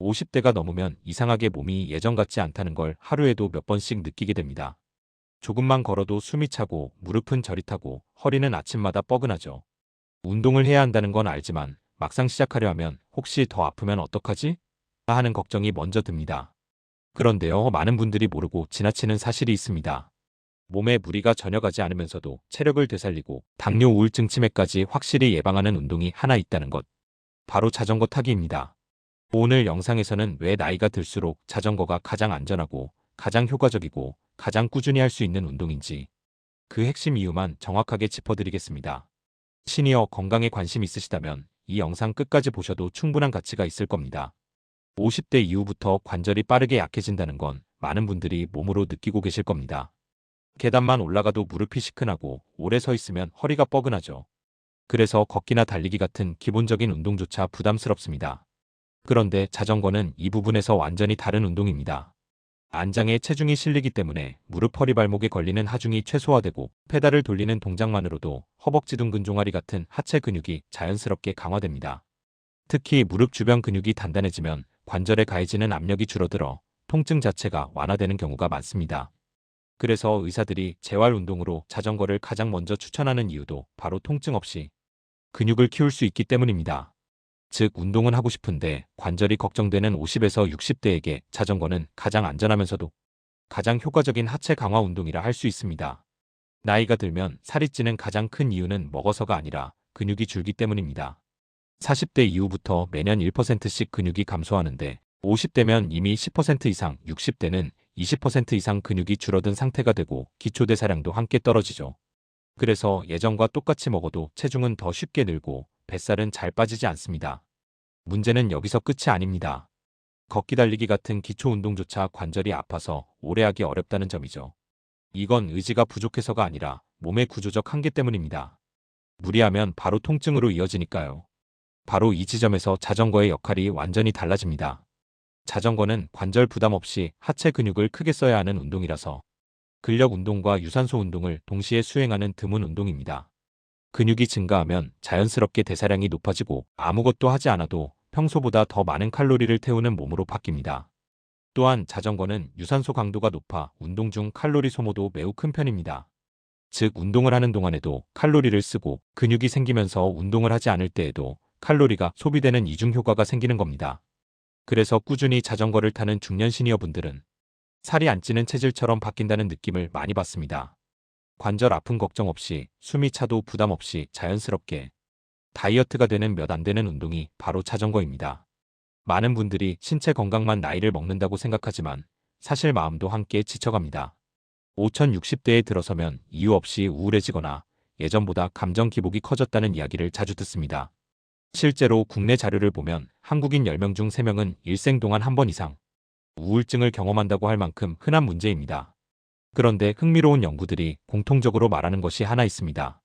50대가 넘으면 이상하게 몸이 예전 같지 않다는 걸 하루에도 몇 번씩 느끼게 됩니다. 조금만 걸어도 숨이 차고 무릎은 저릿하고 허리는 아침마다 뻐근하죠. 운동을 해야 한다는 건 알지만 막상 시작하려 하면 혹시 더 아프면 어떡하지? 하는 걱정이 먼저 듭니다. 그런데요, 많은 분들이 모르고 지나치는 사실이 있습니다. 몸에 무리가 전혀 가지 않으면서도 체력을 되살리고 당뇨 우울증 치매까지 확실히 예방하는 운동이 하나 있다는 것. 바로 자전거 타기입니다. 오늘 영상에서는 왜 나이가 들수록 자전거가 가장 안전하고 가장 효과적이고 가장 꾸준히 할 수 있는 운동인지 그 핵심 이유만 정확하게 짚어드리겠습니다. 시니어 건강에 관심 있으시다면 이 영상 끝까지 보셔도 충분한 가치가 있을 겁니다. 50대 이후부터 관절이 빠르게 약해진다는 건 많은 분들이 몸으로 느끼고 계실 겁니다. 계단만 올라가도 무릎이 시큰하고 오래 서 있으면 허리가 뻐근하죠. 그래서 걷기나 달리기 같은 기본적인 운동조차 부담스럽습니다. 그런데 자전거는 이 부분에서 완전히 다른 운동입니다. 안장에 체중이 실리기 때문에 무릎 허리 발목에 걸리는 하중이 최소화되고 페달을 돌리는 동작만으로도 허벅지 등 근종아리 같은 하체 근육이 자연스럽게 강화됩니다. 특히 무릎 주변 근육이 단단해지면 관절에 가해지는 압력이 줄어들어 통증 자체가 완화되는 경우가 많습니다. 그래서 의사들이 재활 운동으로 자전거를 가장 먼저 추천하는 이유도 바로 통증 없이 근육을 키울 수 있기 때문입니다. 즉 운동은 하고 싶은데 관절이 걱정되는 50에서 60대에게 자전거는 가장 안전하면서도 가장 효과적인 하체 강화 운동이라 할 수 있습니다. 나이가 들면 살이 찌는 가장 큰 이유는 먹어서가 아니라 근육이 줄기 때문입니다. 40대 이후부터 매년 1%씩 근육이 감소하는데 50대면 이미 10% 이상, 60대는 20% 이상 근육이 줄어든 상태가 되고 기초대사량도 함께 떨어지죠. 그래서 예전과 똑같이 먹어도 체중은 더 쉽게 늘고 뱃살은 잘 빠지지 않습니다. 문제는 여기서 끝이 아닙니다. 걷기 달리기 같은 기초 운동조차 관절이 아파서 오래 하기 어렵다는 점이죠. 이건 의지가 부족해서가 아니라 몸의 구조적 한계 때문입니다. 무리하면 바로 통증으로 이어지니까요. 바로 이 지점에서 자전거의 역할이 완전히 달라집니다. 자전거는 관절 부담 없이 하체 근육을 크게 써야 하는 운동이라서 근력 운동과 유산소 운동을 동시에 수행하는 드문 운동입니다. 근육이 증가하면 자연스럽게 대사량이 높아지고 아무것도 하지 않아도 평소보다 더 많은 칼로리를 태우는 몸으로 바뀝니다. 또한 자전거는 유산소 강도가 높아 운동 중 칼로리 소모도 매우 큰 편입니다. 즉 운동을 하는 동안에도 칼로리를 쓰고 근육이 생기면서 운동을 하지 않을 때에도 칼로리가 소비되는 이중 효과가 생기는 겁니다. 그래서 꾸준히 자전거를 타는 중년 시니어분들은 살이 안 찌는 체질처럼 바뀐다는 느낌을 많이 받습니다. 관절 아픈 걱정 없이 숨이 차도 부담 없이 자연스럽게 다이어트가 되는 몇 안 되는 운동이 바로 자전거입니다. 많은 분들이 신체 건강만 나이를 먹는다고 생각하지만 사실 마음도 함께 지쳐갑니다. 5060대에 들어서면 이유 없이 우울해지거나 예전보다 감정 기복이 커졌다는 이야기를 자주 듣습니다. 실제로 국내 자료를 보면 한국인 10명 중 3명은 일생 동안 한 번 이상 우울증을 경험한다고 할 만큼 흔한 문제입니다. 그런데 흥미로운 연구들이 공통적으로 말하는 것이 하나 있습니다.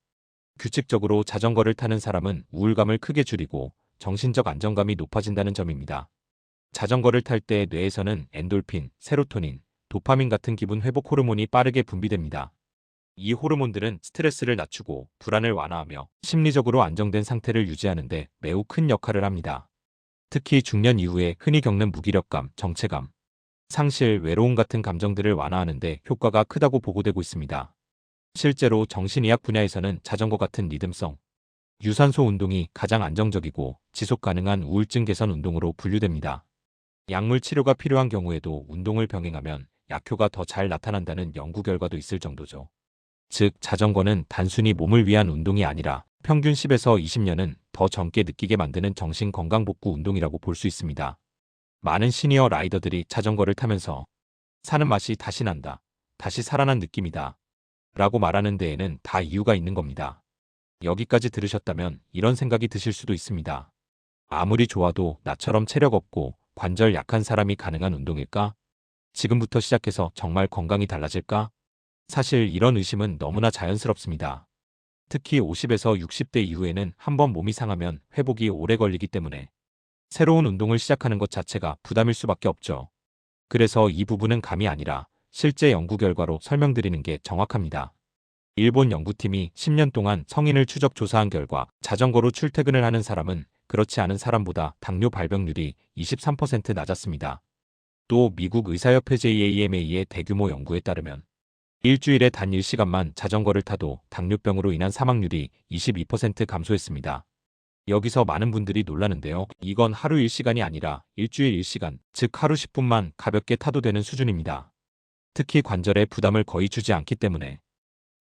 규칙적으로 자전거를 타는 사람은 우울감을 크게 줄이고 정신적 안정감이 높아진다는 점입니다. 자전거를 탈 때 뇌에서는 엔돌핀, 세로토닌, 도파민 같은 기분 회복 호르몬이 빠르게 분비됩니다. 이 호르몬들은 스트레스를 낮추고 불안을 완화하며 심리적으로 안정된 상태를 유지하는데 매우 큰 역할을 합니다. 특히 중년 이후에 흔히 겪는 무기력감, 정체감, 상실, 외로움 같은 감정들을 완화하는데 효과가 크다고 보고되고 있습니다. 실제로 정신의학 분야에서는 자전거 같은 리듬성, 유산소 운동이 가장 안정적이고 지속 가능한 우울증 개선 운동으로 분류됩니다. 약물 치료가 필요한 경우에도 운동을 병행하면 약효가 더 잘 나타난다는 연구 결과도 있을 정도죠. 즉, 자전거는 단순히 몸을 위한 운동이 아니라 평균 10에서 20년은 더 젊게 느끼게 만드는 정신 건강 복구 운동이라고 볼 수 있습니다. 많은 시니어 라이더들이 자전거를 타면서 사는 맛이 다시 난다. 다시 살아난 느낌이다. 라고 말하는 데에는 다 이유가 있는 겁니다. 여기까지 들으셨다면 이런 생각이 드실 수도 있습니다. 아무리 좋아도 나처럼 체력 없고 관절 약한 사람이 가능한 운동일까? 지금부터 시작해서 정말 건강이 달라질까? 사실 이런 의심은 너무나 자연스럽습니다. 특히 50에서 60대 이후에는 한번 몸이 상하면 회복이 오래 걸리기 때문에 새로운 운동을 시작하는 것 자체가 부담일 수밖에 없죠. 그래서 이 부분은 감이 아니라 실제 연구 결과로 설명드리는 게 정확합니다. 일본 연구팀이 10년 동안 성인을 추적 조사한 결과 자전거로 출퇴근을 하는 사람은 그렇지 않은 사람보다 당뇨 발병률이 23% 낮았습니다. 또 미국 의사협회 JAMA의 대규모 연구에 따르면 일주일에 단 1시간만 자전거를 타도 당뇨병으로 인한 사망률이 22% 감소했습니다. 여기서 많은 분들이 놀라는데요. 이건 하루 1시간이 아니라 일주일 1시간, 즉 하루 10분만 가볍게 타도 되는 수준입니다. 특히 관절에 부담을 거의 주지 않기 때문에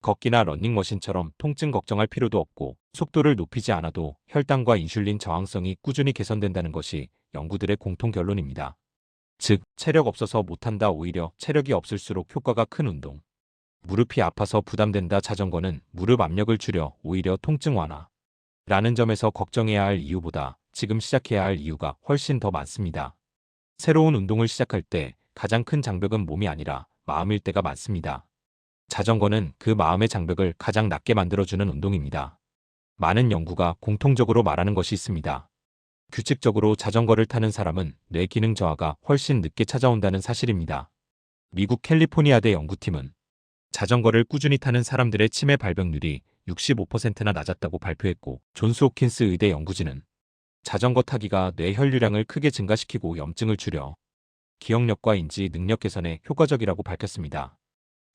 걷기나 러닝머신처럼 통증 걱정할 필요도 없고 속도를 높이지 않아도 혈당과 인슐린 저항성이 꾸준히 개선된다는 것이 연구들의 공통 결론입니다. 즉, 체력 없어서 못한다 오히려 체력이 없을수록 효과가 큰 운동. 무릎이 아파서 부담된다 자전거는 무릎 압력을 줄여 오히려 통증 완화. 라는 점에서 걱정해야 할 이유보다 지금 시작해야 할 이유가 훨씬 더 많습니다. 새로운 운동을 시작할 때 가장 큰 장벽은 몸이 아니라 마음일 때가 많습니다. 자전거는 그 마음의 장벽을 가장 낮게 만들어주는 운동입니다. 많은 연구가 공통적으로 말하는 것이 있습니다. 규칙적으로 자전거를 타는 사람은 뇌 기능 저하가 훨씬 늦게 찾아온다는 사실입니다. 미국 캘리포니아대 연구팀은 자전거를 꾸준히 타는 사람들의 치매 발병률이 65%나 낮았다고 발표했고 존스 호킨스 의대 연구진은 자전거 타기가 뇌 혈류량을 크게 증가시키고 염증을 줄여 기억력과 인지 능력 개선에 효과적이라고 밝혔습니다.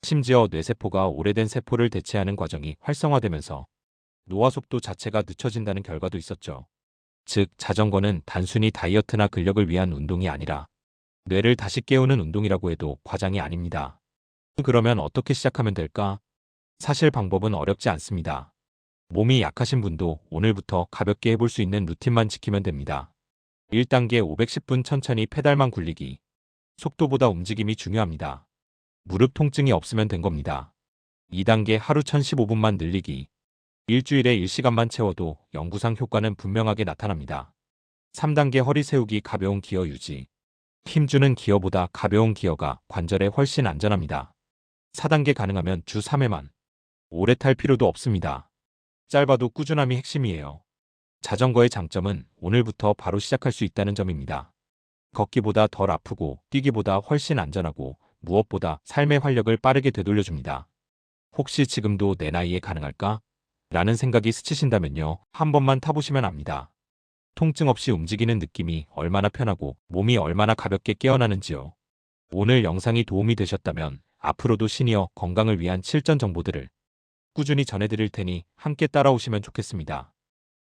심지어 뇌세포가 오래된 세포를 대체하는 과정이 활성화되면서 노화 속도 자체가 늦춰진다는 결과도 있었죠. 즉, 자전거는 단순히 다이어트나 근력을 위한 운동이 아니라 뇌를 다시 깨우는 운동이라고 해도 과장이 아닙니다. 그러면 어떻게 시작하면 될까? 사실 방법은 어렵지 않습니다. 몸이 약하신 분도 오늘부터 가볍게 해볼 수 있는 루틴만 지키면 됩니다. 1단계 510분 천천히 페달만 굴리기. 속도보다 움직임이 중요합니다. 무릎 통증이 없으면 된 겁니다. 2단계 하루 1015분만 늘리기. 일주일에 1시간만 채워도 영구상 효과는 분명하게 나타납니다. 3단계 허리 세우기 가벼운 기어 유지. 힘주는 기어보다 가벼운 기어가 관절에 훨씬 안전합니다. 4단계 가능하면 주 3회만. 오래 탈 필요도 없습니다. 짧아도 꾸준함이 핵심이에요. 자전거의 장점은 오늘부터 바로 시작할 수 있다는 점입니다. 걷기보다 덜 아프고 뛰기보다 훨씬 안전하고 무엇보다 삶의 활력을 빠르게 되돌려줍니다. 혹시 지금도 내 나이에 가능할까? 라는 생각이 스치신다면요. 한 번만 타보시면 압니다. 통증 없이 움직이는 느낌이 얼마나 편하고 몸이 얼마나 가볍게 깨어나는지요. 오늘 영상이 도움이 되셨다면 앞으로도 시니어 건강을 위한 실전 정보들을 꾸준히 전해드릴 테니 함께 따라오시면 좋겠습니다.